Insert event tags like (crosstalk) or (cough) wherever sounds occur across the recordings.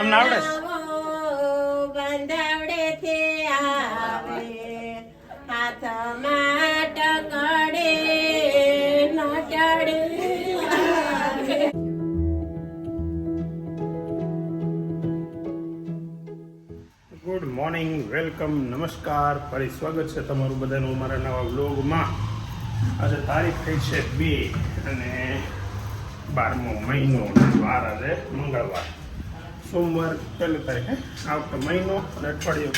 તમને આવડે છે? બંધાવડેથી આવે હાથમાં ટકડે ગુડ મોર્નિંગ વેલકમ નમસ્કાર ફરી સ્વાગત છે તમારું બધાનું અમારા નવા વ્લોગમાં આજે તારીખ થઈ છે બે અને બારમો મહિનો વાર આજે મંગળવાર સોમવાર પહેલી તારીખે આવતો મહિનો અને અઠવાડિયું.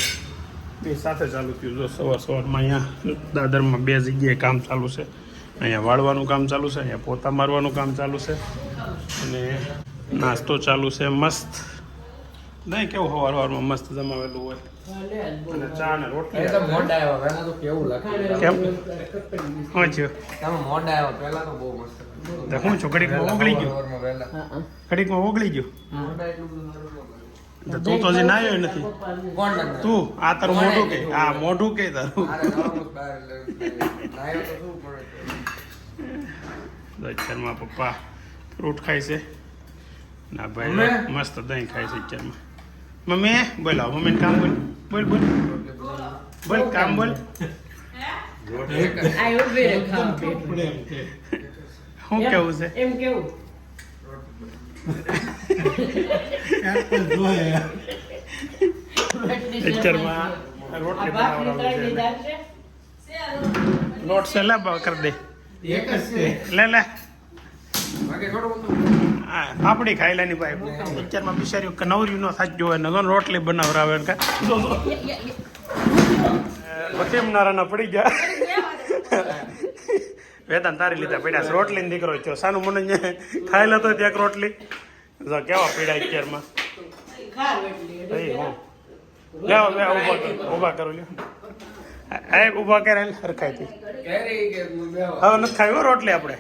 બે સાથે ચાલુ થયું. જો સવાર સવારમાં અહીંયા દાદરમાં બે જગ્યાએ કામ ચાલુ છે. અહીંયા વાળવાનું કામ ચાલુ છે અહીંયા પોતા મારવાનું કામ ચાલુ છે. અને નાસ્તો ચાલુ છે મસ્ત. નહીં કેવું સવાર સવારમાં મસ્ત જમાવેલું હોય. અને ચા ને રોટલી. એ તો મોડા આવ્યા. પહેલા તો કેવું લાગતું કેમ? શું છે તમે મોડા આવ્યા. પહેલા તો બહુ મસ્ત. તો શું ઘડીકમાં ઓગળી ગયું. ઘડીકમાં ઓગળી ગયું. મોડા એટલું બધું નરમ ન તો. તું હજી નાયો નથી. તું આ તારું મોઢું કે? આ મોઢું કે તારું? અત્યારમાં પપ્પા ફ્રૂટ ખાય છે. ના ભાઈ મમ્મી? મસ્ત દહીં ખાય છે અત્યારમાં મમ્મી બોલાવો મમ્મીને કામ બોલ. બોલ બોલ. બોલ કામ બોલ. શું કેવું છે? એમ કેવું? આ રોટલી ભાખરી છે? લોટ છે લે કરી દે એક જ લે લે પાપડી ખાઈ લેની ભાઈ અત્યારમાં કે નવરી નો સાચું હોય નગર રોટલી બનાવરાવે કે બકેમ નારાના પડી ગયા વેદાંત તારી લીધા પડ્યા રોટલી દીકરો થયો સાનું મને ખાઈ લેતો ત્યાં રોટલી. જો કેવા પીડા અત્યારમાં. બે ઊભા કરો ઊભા કરો લ્યો. એ ઊભા કરે કે બેહવા. હવે નથી ખાવી હો રોટલી આપણે.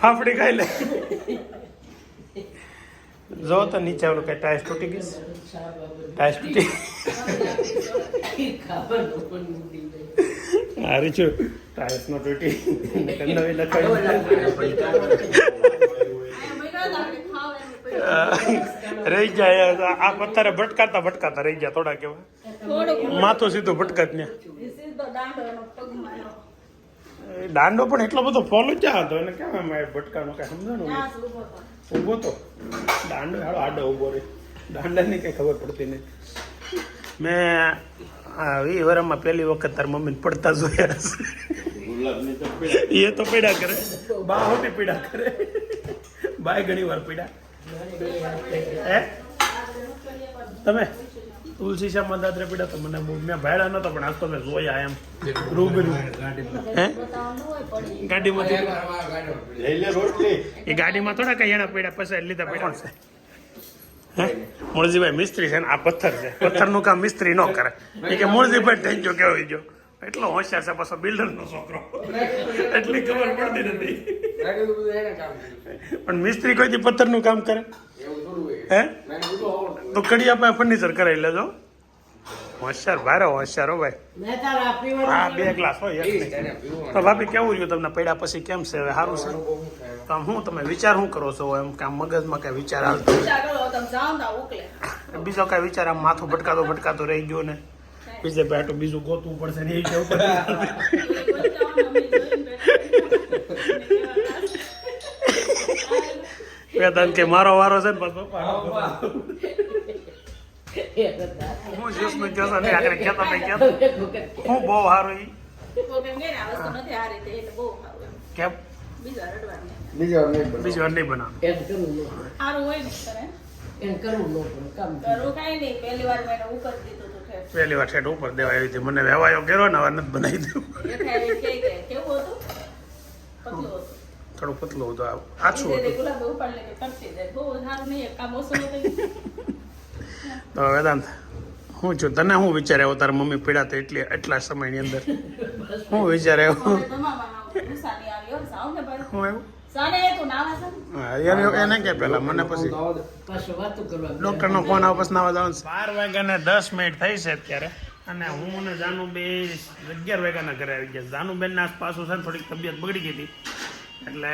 ફાફડી ખાઈ લે. જો તો નીચે ઓલું કઈ ટાઈસ તૂટી ગઈ? ટાઈસ તૂટી. હારી છું ટાઈસ નો તૂટી નવી લખાઈ રહી જાય આ પથ્થરે ભટકાતા ભટકાતા રહી ગયા થોડા કેવા માથું સીધું ભટકાત ને દાંડો પણ એટલો બધો ફોલો જ હતો એને કેમ એમ ભટકાનો કઈ સમજાણું. ઊભો તો. દાંડો હાડો આડો ઊભો રહે. દાંડાની કઈ ખબર પડતી નહીં. મેં આવી વરમાં પહેલી વખત તાર મમ્મીને પડતા જોયા છે એ તો પીડા કરે. બા હોતી પીડા કરે. બાય ઘણી વાર પીડા. હે? તમે? તુલસી શ્યામ દાદરે પીડા તો મને મેં ભાડ્યા નતો પણ આજ તો મેં જોયા એમ. રૂબરૂ. હે? ગાડીમાંથી. એ ગાડીમાં થોડા કઈ એના પડ્યા પછી લીધા પડ્યા. છે હે? મૂળજીભાઈ મિસ્ત્રી છે ને આ પથ્થર છે. પથ્થરનું કામ મિસ્ત્રી ન કરે. એ કે મૂળજીભાઈ થઈ ગયો કેવો ગયો. એટલો હોશિયાર છે પાછો બિલ્ડરનો છોકરો. એટલી ખબર પડતી નથી. પણ મિસ્ત્રી કોઈથી પથ્થરનું કામ કરે. હે? તો કડિયા પાસે ફર્નિચર કરાવી લેજો. હોશિયાર ભારે હોશિયાર હો ભાઈ. આ હા બે ગ્લાસ હોય એક. તો ભાભી કેવું રહ્યું તમને? પડ્યા પછી કેમ છે? હવે સારું છે? તો આમ શું તમે વિચાર શું કરો છો? એમ કે આમ મગજમાં કઈ વિચાર આવતો બીજો કઈ વિચાર આમ માથું ભટકાતો ભટકાતો રહી ગયો ને. બીજે બેઠું બીજું ગોતવું પડશે ને એ કેવું (laughs) (laughs) વેદાંત કે મારો વારો છે ને પાછો. પપ્પા હું જ્યુસનું જ્યુસ અને આગળ કહેતા નહીં કહેતો. હું બહુ સારું ઈ. કેમ? બીજી વાર નહીં બીજી વાર નહીં બનાવ. એમ કરવું ન પડે. એમ કરવું ન પડે કામ પહેલી વાર ઠેઠ. ઉપર દેવા આવી હતી મને વેવાયો કર્યો ને હવે નથી બનાવી દઉં થોડું પતલું હતું આછું હતું. તો વેદાંત હું છું તને હું વિચાર આવ્યો તારા મમ્મી પીડા તો એટલી એટલા સમયની અંદર. હું વિચાર આવ્યો હું આવ્યું હા એને એને કે પેલા મને પછી. પાછું વાતું કરવા ડોક્ટર નો ફોન આવે પછી નાવા જવાનું બાર વાગ્યા ને દસ મિનિટ થઈ છે અત્યારે. અને હું અને જાનુબેન અગિયાર વાગ્યાના ઘરે આવી ગયા. જાનુબેન ના પાછું છે થોડીક તબિયત બગડી ગઈ હતી. એટલે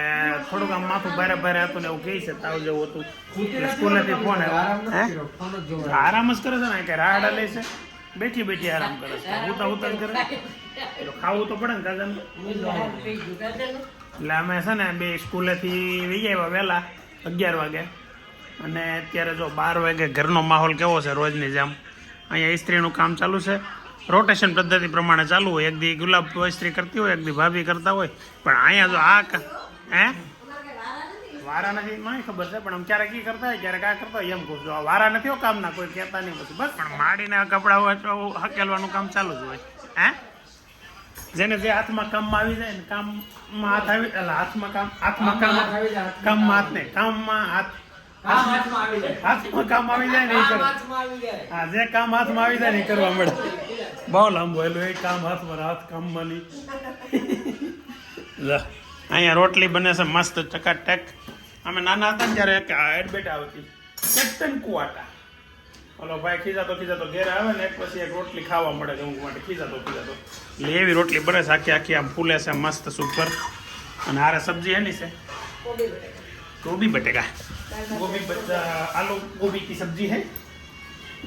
થોડુંક આમ માથું ભારે ભારે હતું ને એવું કહે છે તાવ જેવું હતું. સ્કૂલેથી ફોન આરામ જ કરે છે ને કે રાહડા લે છે. બેઠી બેઠી આરામ કરે છે. ઉતા ઉતા કરે એટલે ખાવું તો પડે ને કાજન એટલે અમે છે ને બે સ્કૂલેથી વી આવ્યા વહેલા અગિયાર વાગે. અને અત્યારે જો બાર વાગે ઘરનો માહોલ કેવો છે રોજની જેમ. અહીંયા ઇસ્ત્રીનું કામ ચાલુ છે. રોટેશન પદ્ધતિ પ્રમાણે ચાલુ હોય. એક દી ગુલાબ ઇસ્ત્રી કરતી હોય એક દી ભાભી કરતા હોય. પણ અહીંયા જો આ ક- હે? વારા નથી મને ખબર છે પણ આમ ક્યારેક ઈ કરતા હોય ક્યારેક આ કરતા હોય એમ કહું છું. આ વારા નથી હો કામના કોઈ કહેતા નહીં પછી બસ. પણ માડીને કપડાં હોય તો હકેલવાનું કામ ચાલુ જ હોય. હે? જેને જે હાથમાં કામમાં આવી જાય ને કામમાં હાથ આવી એટલે હાથમાં કામ હાથમાં કામ આવી જાય. કામમાં હાથ નહીં કામમાં હાથ હાથમાં આવી જાય. હાથમાં કામ આવી જાય ને એ. હા જે કામ હાથમાં આવી જાય ને કરવા મળે. બહુ લાંબુ એલું એ કામ હાથમાં હાથ કામમાં નહીં અહીંયા રોટલી બને છે મસ્ત ચકાટક. અમે નાના હતા ત્યારે એક હેડ બેટા આવતી. ચટન કુવાટા. ઓલો ભાઈ ખીજાતો ખીજાતો ઘેર આવે ને એક પછી એક રોટલી ખાવા મળે છે ઊંઘ માટે. ખીજાતો ખીજાતો. એટલે એવી રોટલી બને છે આખી આખી આમ ફૂલે છે મસ્ત સુપર. અને હારે સબ્જી એની છે? ગોબી બટેકા. ગોબી બટેકા. આલુ ગોબી કી સબ્જી હે?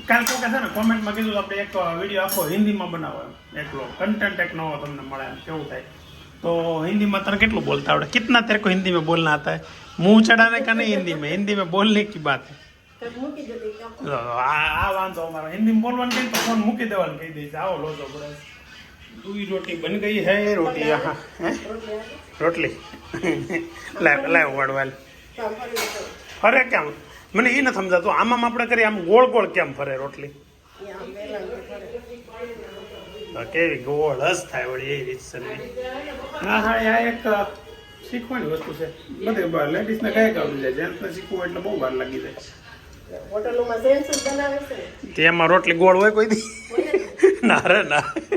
કાલ તો કે છે ને કોમેન્ટમાં કીધું આપણે એક વીડિયો આખો હિન્દીમાં બનાવો એટલો કન્ટેન્ટ એક નવો તમને મળે એમ કેવું થાય? તો હિન્દીમાં તને કેટલું બોલતા આવડે? કિતના તેરે કો હિન્દી में બોલना आता है मुंह चढ़ाने का હિન્દીમાં हिंदी में हिंदी में बोलने આ વાંધો અમારો. હિન્દીમાં બોલવાનું કહીને તો ફોન મૂકી દેવાનું કહી દઈશ આવો લોચો પડે દૂઈ રોટી બન ગઈ હે રોટી હા? રોટલી (laughs) લાવ લાવ વડવાલ ફરે કેમ મને એ નથી સમજાતું. આમાં આપણે કરીએ આમ ગોળ ગોળ કેમ ફરે રોટલી? કેવી ગોળ હસ થાય વળી એ રીત હા હા આ એક શીખવાની વસ્તુ છે. બધે લેડીઝને કઈ આવડી જાય જેન્ટ્સને શીખવું એટલે બહુ વાર લાગી જાય હોટલોમાં જેન્ટ્સ બનાવે છે. તેમાં રોટલી ગોળ હોય કોઈ દી? ને. ના રે ના ને.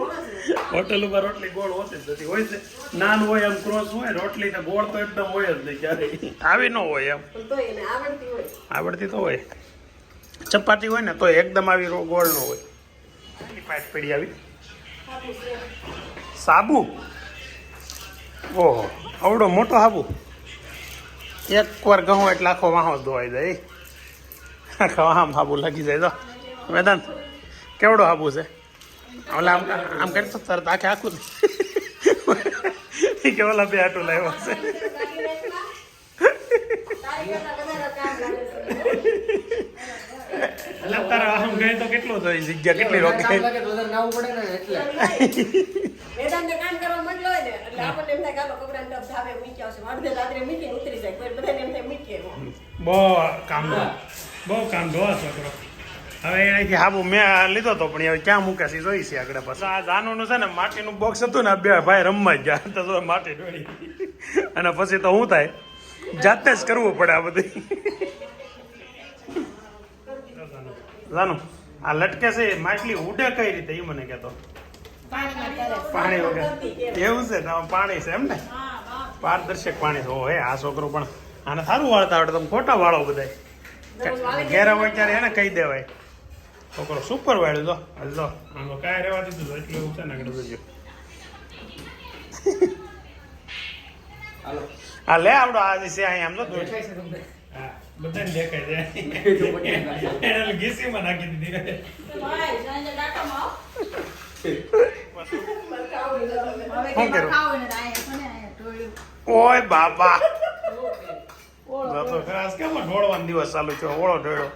હોટલોમાં રોટલી ગોળ હોતી જ નથી. હોય છે. નાન હોય એમ ક્રોસ હોય રોટલી ને ગોળ તો એકદમ હોય જ નહીં ક્યારેય. આવી ન હોય એમ. આવડતી તો હોય. ચપાતી હોય ને તો એકદમ આવી રો- ગોળ ન હોય. કેટલી પાઇપ પડી આવી? સાબુ ઓહો આવડો મોટો સાબુ. એક વાર ઘઉં એટલે આખો વાહો ધોવાઈ જાય. આખા વાહમ સાબુ લાગી જાય તો. મેદાન કેવડો સાબુ છે? ઓલા આમ કરી તો તરત આખે આખું. કે ઓલા બે આટો લાવ્યો છે તારી આમ ગઈ તો કેટલું થાય જગ્યા કેટલી રોકે. બહુ કામ બહુ કામ દો છોકરો હવે એનાથી હાબુ મેં લીધો તો પણ હવે ક્યાં મૂકે છે જોઈ છે આગળ પાછું. આ જાનુનું છે ને માટીનું બોક્સ હતું ને આ બે ભાઈ રમવા જ ગયા તો જો માટી ડોળી અને પછી તો શું થાય? જાતે જ કરવું પડે આ બધું. જાનુ આ લટકે છે માછલી ઉડે કઈ રીતે એ મને કહેતો. પાણી વગર. એવું છે પાણી છે એમ ને? પારદર્શક પાણી છે. હે આ છોકરો પણ આને સારું વાળતા આવડે તમે ખોટા વાળો બધા ઘેરા હોય ત્યારે એને કહી દેવાય. છોકરો સુપર વાળ્યો જો. હાલ જો. આમ તો કાંઈ રહેવા દીધું એટલું એવું છે ને આગળ જોજો હા લે આવડો આ છે અહીંયા આમ તો હા બધાને દેખાય છે. એને ઘીસીમાં નાખી દીધી. શું કે કરું? ખાવું એને આયા કોને આયા ઢોળ્યું. ઓય બાપા. ઓળો, તો ખાસ કેમ ઢોળવાનો દિવસ ચાલુ છે ઓળો ઢોળ્યો.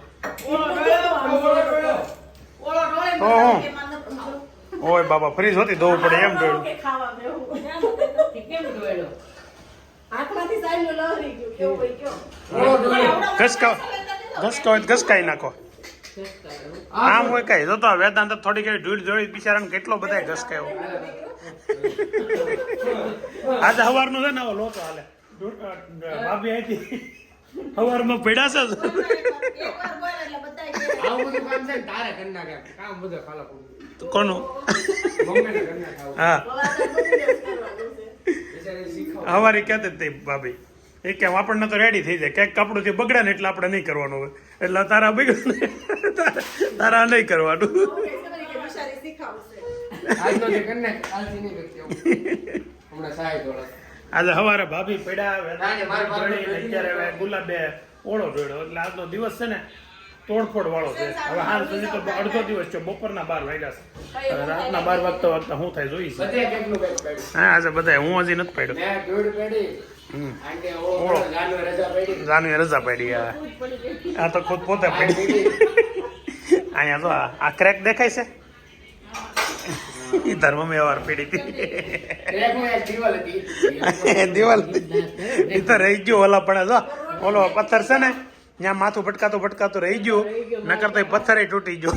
ઓય બાબા ફ્રીજ હોતી ધોવું પડે એમ જોયું કે ખાવા બેહું. કેમ ઢોળ્યો? હાથમાંથી સાઈડનું લહરી ગયું કેવું હોય કયો? ઘસકા ઘસકા તો ઘસકાઈ નાખો. આમ હોય કઈ? જો તો વેદાંત થોડી કઈ ધૂળ જોડી બિચારાને કેટલો બધા ઘસકાયો. આજે હવારનું છે ને આવો લોચો હાલે. ભાભી અહીંથી હવારમાં પડ્યા છે જ. એકવાર બોલે એટલે બધાય કે આવું બધું કામ છે ને તારે કરી નાખે કામ બધું ખાલા પડ્યું તો કોનું. હા. હવે આ તો ભાભી એ કેમ આપણને તો રેડી થઈ જાય. ક્યાંક કપડું થી બગડે ને એટલે આપણે નહીં કરવાનું હોય. એટલે તારા બગડે તારા- તારા નહીં કરવાનું. આજનો જે નહીં હમણાં. દોડે આજે સવારે ભાભી પડ્યા ગુલાબે ઓળો જોડ્યો એટલે આજનો દિવસ છે ને તોડફોડ વાળો છે હવે હાલ સુધી તો અડધો દિવસ છે બપોરના બાર વાગ્યા છે. હવે રાતના બાર વાગતા વાગતા હું થાય જોઈ પડ્યું. હા આજે બધા હું હજી નથી પડ્યો. જાનવી રજા પડી. આ તો ખુદ પોતે પડી. અહીંયા તો આ- આ ક્રેક દેખાય છે? ધર્મ વ્યવહાર પીડી હતી. દિવાલ હતી દિવાલ એ તો રહી ગયો ઓલા પણ જો ઓલો પથ્થર છે ને ત્યાં માથું ભટકાતું ભટકાતું રહી ગયું. નકર તો એ તૂટી ગયો.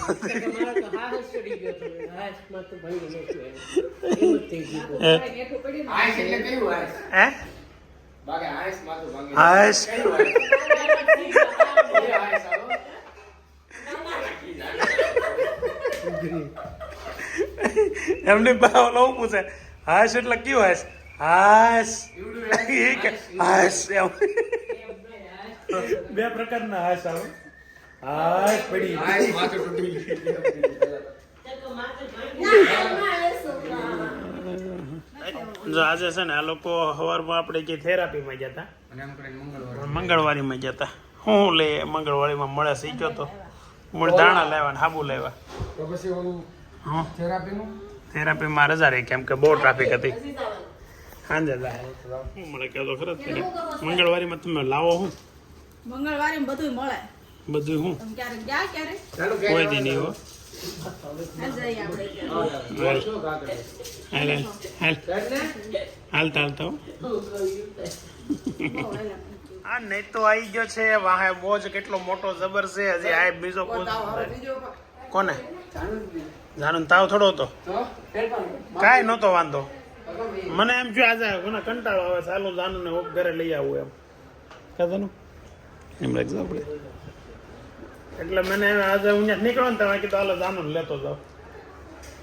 આઈસ. એટલે (laughs) (laughs) એમની ઓલો હું પૂછે. હાશ એટલે કયું હાશ? હાશ. હાશ એમ. બે પ્રકારના હાશ આવે. હાશ પડી. આઈસ માથું તૂટી ગયું. જો આજે છે ને આ લોકો સવારમાં આપણે જે થેરાપીમાં ગયા હતા મંગળવારીમાં ગયા હતા હું લે મંગળવારીમાં મળે શીખ્યો તો. મૂળ દાણા લેવા ને હાબુ લેવા તો પછી ઓલું થેરાપીનું? થેરાપીમાં રજા રહી કેમ કે બહુ ટ્રાફિક હતી. સાંજે હું મળે કહેતો તો જ તને મંગળવારીમાં તમે લાવો હું? મંગળવારે બધું મળે. બધું હું? તમે ક્યારેક ગયા ક્યારે ચાલુ કોઈ દી નહીં હો. હાલતા હાલતા. આ નહીં તો આવી ગયો છે. વાહે બોજ કેટલો મોટો જબર છે. હજી આ બીજો બોજ કોને? જાનું તાવ થોડો હતો. કાંઈ નહોતો વાંધો. મને એમ થયું આજે મને કંટાળો આવે ચાલો જાનું ને ઓપ ઘરે લઈ આવું એમ. કદાનું એમ રાખજો આપણે. એટલે મને આજે હું ત્યાં નીકળો ને તમે કીધું હાલો જાનું લેતો જાઉં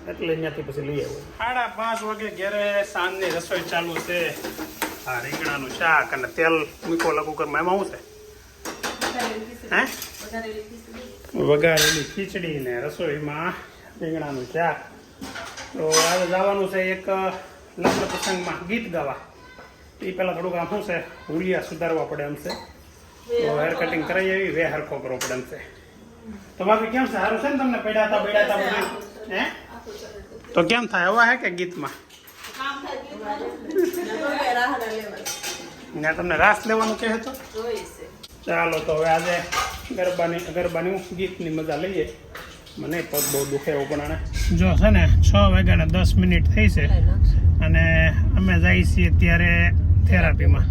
એટલે અહીંયાથી પછી લઈ આવું. સાડા પાંચ વાગે ઘરે સાંજની રસોઈ ચાલુ છે. આ રીંગણાનું શાક અને તેલ મૂકો લગુ કરમાં એમાં શું છે? હે? વઘારેલી ખીચડી ને રસોઈમાં રીંગણાનું શાક તો આજે જવાનું છે એક લગ્ન પ્રસંગમાં ગીત ગાવા. એ પહેલાં થોડુંક આમ શું છે હુલિયા સુધારવા પડે એમ છે. તો હેર કટિંગ કરાવી આવી વે હરખો કરવો પડે એમ છે. તો બાકી કેમ છે? સારું છે ને તમને? પડ્યા હતા પડ્યા હતા બધું? હે? તો કેમ થાય? હવા હે કે ગીતમાં? તમને રાસ લેવાનું કહે તો? ચાલો તો હવે આજે ગરબાની ગરબાની ગીતની મજા લઈએ. મને પગ બહુ દુખે એવું પણ જો છે ને છ વાગ્યાને દસ મિનિટ થઈ છે. અને અમે જઈએ છીએ ત્યારે થેરાપીમાં.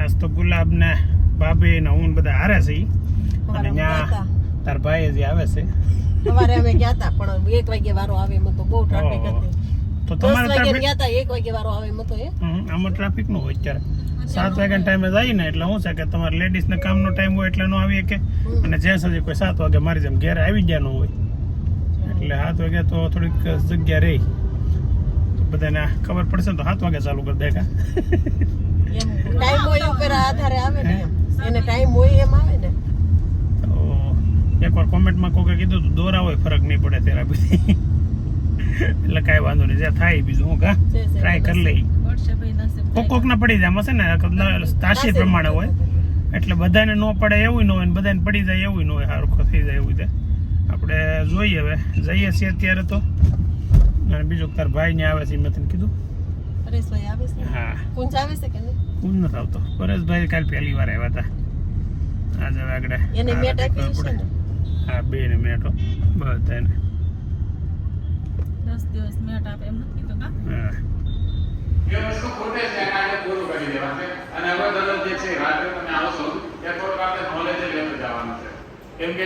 આજ તો ગુલાબ ને ભાભી ને હું બધા હારે છે. અને ત્યાં તાર ભાઈ જે આવે છે. સવારે અમે ગયા હતા પણ એક વાગે વારો આવે એમાં તો બહુ ટ્રાફિક હતી. તો તમારે ટ્રાફિક ગયા હતા એક વાગે વારો આવે એમાં તો એ આમાં ટ્રાફિકનું હોય અત્યારે. સાત વાગ્યા ટાઈમે જાય ને એટલે શું છે કે તમારે લેડીઝ ને કામનો ટાઈમ હોય એટલે નો આવી કે. અને જેન્ટ્સ હજી કોઈ સાત વાગે મારી જેમ ઘેર આવી ગયા ન હોય. એટલે સાત વાગે તો થોડીક જગ્યા રહી. તો બધાને ખબર પડશે ને તો સાત વાગે ચાલુ કરી દે કા? ટાઈમ હોય ઉપર આધારે આવે ને એને ટાઈમ હોય એમ આવે ને. એકવાર કોમેન્ટમાં કોકે કીધું હતું દોરા હોય ફરક નહીં પડે થેરાપીથી એટલે કાંઈ વાંધો નહીં જ્યાં થાય બીજું હું કા? ટ્રાય કરી લઈ. કોક કોક ના પડી જાય આમાં છે ને? તાસી પ્રમાણે હોય. એટલે બધાને ન પડે એવું ન હોય બધાને પડી જાય એવું ન હોય સારું થઈ જાય એવું છે આપણે જોઈએ હવે. જઈએ છીએ અત્યારે તો. અને બીજું તાર ભાઈ ને આવે છે મેં તને કીધું. પરેશભાઈ આવે છે? હા. કુંજ આવે છે કે નહીં? નથી આવતો. પરેશભાઈ કાલ પહેલી વાર આવ્યા હતા. આજે હવે આગળ એને હા, મેટ આપી છે ને? હા બે ને મેટો બધાને દસ દિવસ મેટ આપે એમ નથી કીધું હા. એ વસ્તુ ખોટે છે એને પૂરું કરી દેવાનું છે? અને હવે દરરોજ જે છે રાત્રે તમે આવશો ત્યાં થોડુંક આપણે નોલેજ જ લેતું જવાનું કેમ કે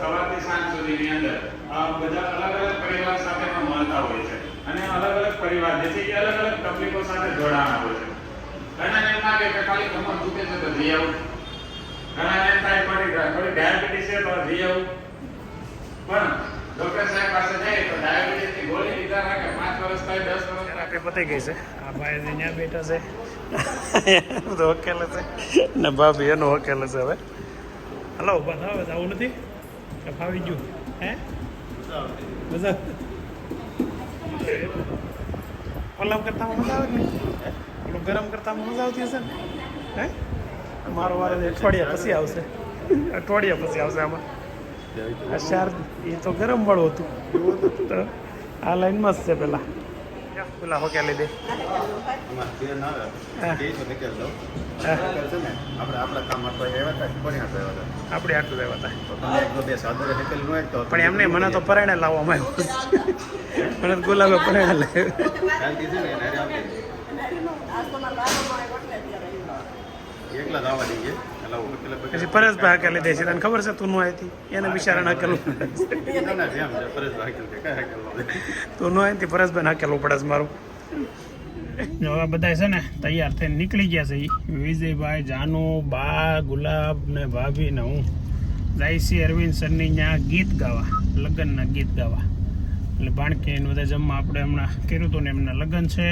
સવારથી સાંજ સુધીની અંદર બધા અલગ અલગ પરિવાર સાથે પણ મળતા હોય છે. અને અલગ અલગ પરિવાર જે છે એ અલગ અલગ તકલીફો સાથે જોડાણા હોય છે. ઘણાને એમ લાગે કે ખાલી કમર દુખે છે, તો જઈ આવું. ઘણાને એમ થાય થોડી થોડી ડાયાબિટીસ છે, તો જઈ આવું. પણ ડોક્ટર સાહેબ પાસે જાય તો ડાયાબિટીસની ગોળી લીધા રાખે, પાંચ વર્ષ થાય, દસ વર્ષ થાય. પતી ગઈ છે. આ ભાઈ અહીંયા બેઠા છે. (laughs) બધું વકેલે છે. ને ભાભી એનો વકેલે છે હવે. હલો ઊભા થાવ આવું નથી. ફાવી ગયું. હે? મજા ઓલા કરતા મજા આવે ને? પેલું ગરમ કરતા મજા આવતી હશે ને? હે? મારો વારો અઠવાડિયા પછી આવશે. અઠવાડિયા પછી આવશે આમાં. આ એ તો ગરમ વાળું હતું. આ લાઈનમાં જ છે પેલા. પેલા હોકે. નીકળશે ને, આપણે આટલું લેવા હતા તો તમે એક દો બે સાદરે નીકળી ન હોય તો પણ એમને મને તો પરાણે લાવવામાં આવ્યું. મને ગુલાબે પરાણે લાવ્યો. એકલા જ દઈએ પછી પરેશભાઈ હકે લીધે છે. તને ખબર છે તું નો આવી એને બિચારાને હાકેલું હાકેલ હાકેલ. તું નો આવી પરેશભાઈ હાકેલું પડે છે મારું. હવે બધા છે ને તૈયાર થઈને નીકળી ગયા છે. વિજયભાઈ, જાનુ, બા, ગુલાબ ને ભાભી ને હું. જાય છે અરવિંદ સરની ત્યાં ગીત ગાવા. લગ્નના ગીત ગાવા. એટલે ભાણકી ને બધા જમવા આપણે હમણાં કર્યું હતું ને એમના લગ્ન છે.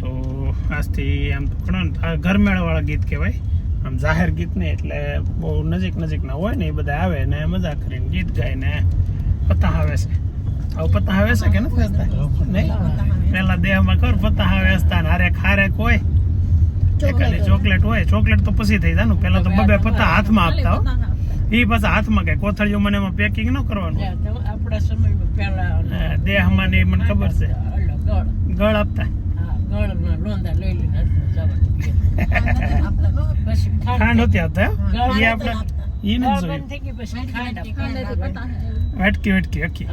તો આજથી આમ ઘણા ઘરમેળાવાળા ગીત કહેવાય. આમ જાહેર ગીત નહીં એટલે બહુ નજીક નજીકના હોય ને એ બધા આવે ને મજા કરીને ગીત ગાય ને પતા આવે છે હવે પતા આવે છે કે નથી વેચતા? નહીં? પેલા દેહમાં કર આવે વેચતા ને હારે ખારેક હોય ખાલી ચોકલેટ હોય ચોકલેટ તો પછી થઈ જાય પેલા તો બબે પત્તા હાથમાં આપતા હો. એ પાછા હાથમાં કઈ કોથળીઓ મને એમાં પેકિંગ ન કરવાનું. આપણા સમયમાં પહેલા દેહમાં ને મને ખબર છે. ગળ. આપતા. ગળ લોંદા લઈ લઈને ખાંડ હતી આપતા ઈ આપણે નથી જોયું બંધ. વેટકી વેટકી અખી એ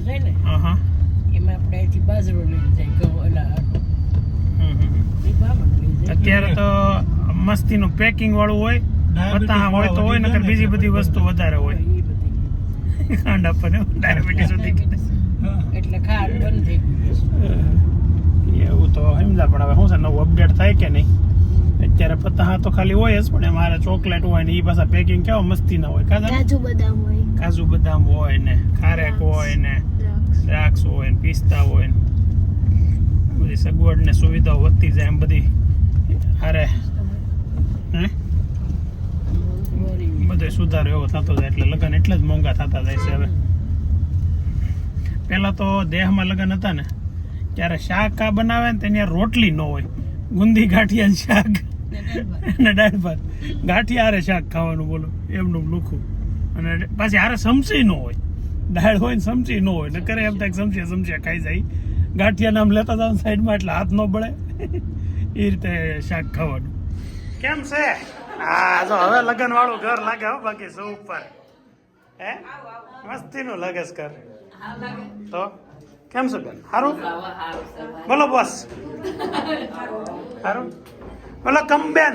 જાય ને હં, હં, એમાં આપણે અહીંથી બાજરો જાય ઓલા. એ અત્યારે તો મસ્તીનું પેકિંગ વાળું હોય પત્તા હોય તો હોય નકર બીજી બધી વસ્તુ વધારે હોય. એ બધી. ખાંડ આપણને ડાયાબિટીસ સુધી. એટલે ખાંડ બંધ થઈ ગઈ. સમજા પણ હવે શું છે નવું અપડેટ થાય કે નહીં? અત્યારે પત્તા તો ખાલી હોય જ પણ મારે ચોકલેટ હોય ને એ પાછા પેકિંગ કેવા મસ્તી ના હોય કાજુ બદામ હોય. કાજુ બદામ હોય ને ખારેક હોય ને દ્રાક્ષ. દ્રાક્ષ હોય ને પિસ્તા હોય ને. બધી સગવડ ને સુવિધાઓ વધતી જાય એમ બધી અરે હે? બધો સુધારો એવો થતો જાય એટલે લગ્ન એટલે જ મોંઘા થતા જાય છે હવે. પહેલા તો દેહમાં લગ્ન હતા ને ત્યારે શાક આ બનાવે ને તેની રોટલી ન હોય. ગુંદી ગાંઠિયા શાક. અને દાળ ભાત. ગાંઠિયા હારે શાક ખાવાનું બોલો એમનું લુખું. અને પાછી હારે સમસી ન હોય. દાળ હોય ને સમસી ન હોય. ને કરે એમ થાય સમસ્યા સમસ્યા ખાઈ જાય. ગાંઠિયા નામ લેતા જાવ સાઈડમાં એટલે હાથ ન બળે. (laughs) એ રીતે શાક ખાવાનું. કેમ છે? હા જો હવે લગન વાળું ઘર લાગે હો બાકી સૌ ઉપર. હે? મસ્તીનું લાગે ઘર. તો? કેમ છો બેન? સારું બોલો બસ સારું બોલો કમ બેન.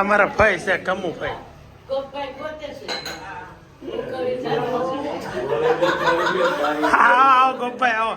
અમારા ભાઈ છે, કમુ ભાઈ. આવો, ગોપાઈ, આવો.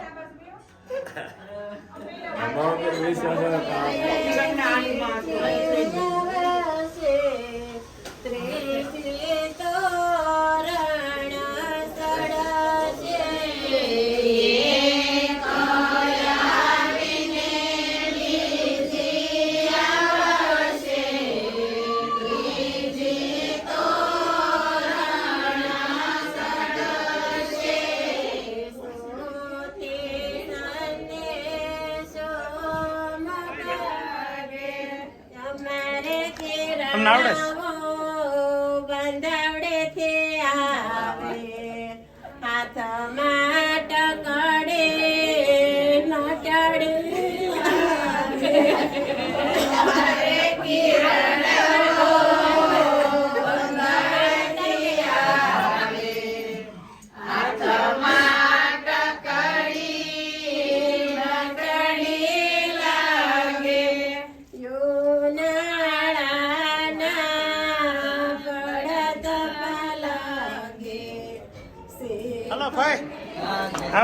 બંધાવડે આવે. હાથમાં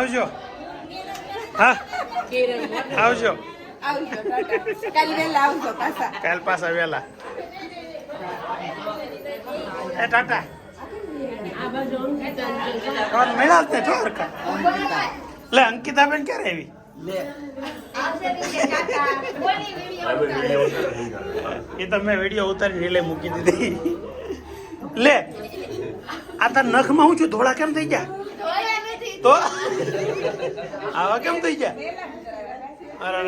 આવજો. હા? આવજો. કાલે પાછા વેલા. એ ટાટા. મળ્યા જ ને ઠોરકા લે અંકિતા બેન ક્યારે આવી? એ તો મેં વીડિયો ઉતારી રીલે મૂકી દીધી. લે, આ તાર નખમાં હું છું? ધોળા કેમ થઈ ગયા? તો? આવા કેમ થઈ ગયા? અરે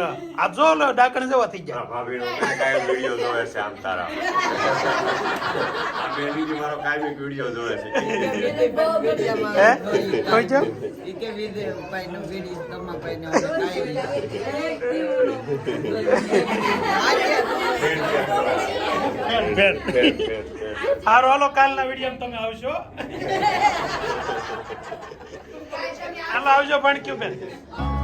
આ જો લો ડાકણ જેવા થઈ ગયા. ભાભીનો કાયમ વીડિયો જોવે છે આમ તારા. આ બેનીજી મારો કાયમી વીડિયો જોવે છે. હે? કોઈ કે વીડિયો બેન. હારો હાલો કાલના વીડિયો તમે આવશો. હાલો આવજો ભણક્યું બેન.